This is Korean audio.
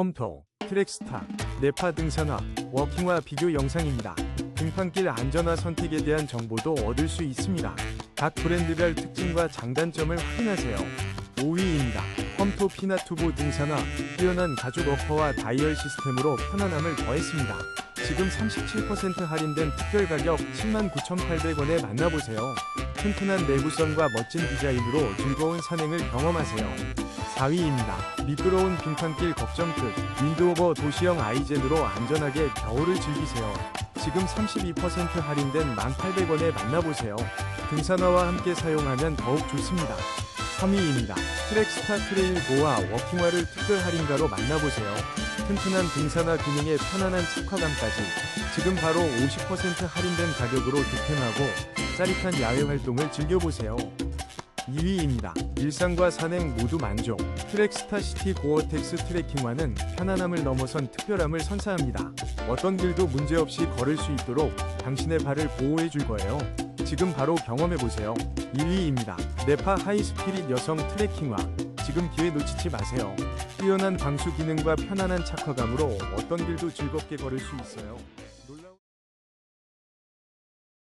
홈토, 트랙스타, 네파 등산화, 워킹화 비교 영상입니다. 등판길 안전화 선택에 대한 정보도 얻을 수 있습니다. 각 브랜드별 특징과 장단점을 확인하세요. 5위입니다. 험토 피나투보 등산화, 뛰어난 가죽 어퍼와 다이얼 시스템으로 편안함을 더했습니다. 지금 37% 할인된 특별 가격 79,800원에 만나보세요. 튼튼한 내구성과 멋진 디자인으로 즐거운 산행을 경험하세요. 4위입니다. 미끄러운 빙판길 걱정 끝. 윈드오버 도시형 아이젠으로 안전하게 겨울을 즐기세요. 지금 32% 할인된 1,800원에 만나보세요. 등산화와 함께 사용하면 더욱 좋습니다. 3위입니다. 트랙스타 트레일 고와 워킹화를 특별 할인가로 만나보세요. 튼튼한 등산화 기능에 편안한 착화감까지 지금 바로 50% 할인된 가격으로 득템하고 짜릿한 야외 활동을 즐겨보세요. 2위입니다. 일상과 산행 모두 만족. 트랙스타 시티 고어텍스 트레킹화는 편안함을 넘어선 특별함을 선사합니다. 어떤 길도 문제없이 걸을 수 있도록 당신의 발을 보호해 줄 거예요. 지금 바로 경험해 보세요. 1위입니다. 네파 하이스피릿 여성 트레킹화. 지금 기회 놓치지 마세요. 뛰어난 방수 기능과 편안한 착화감으로 어떤 길도 즐겁게 걸을 수 있어요.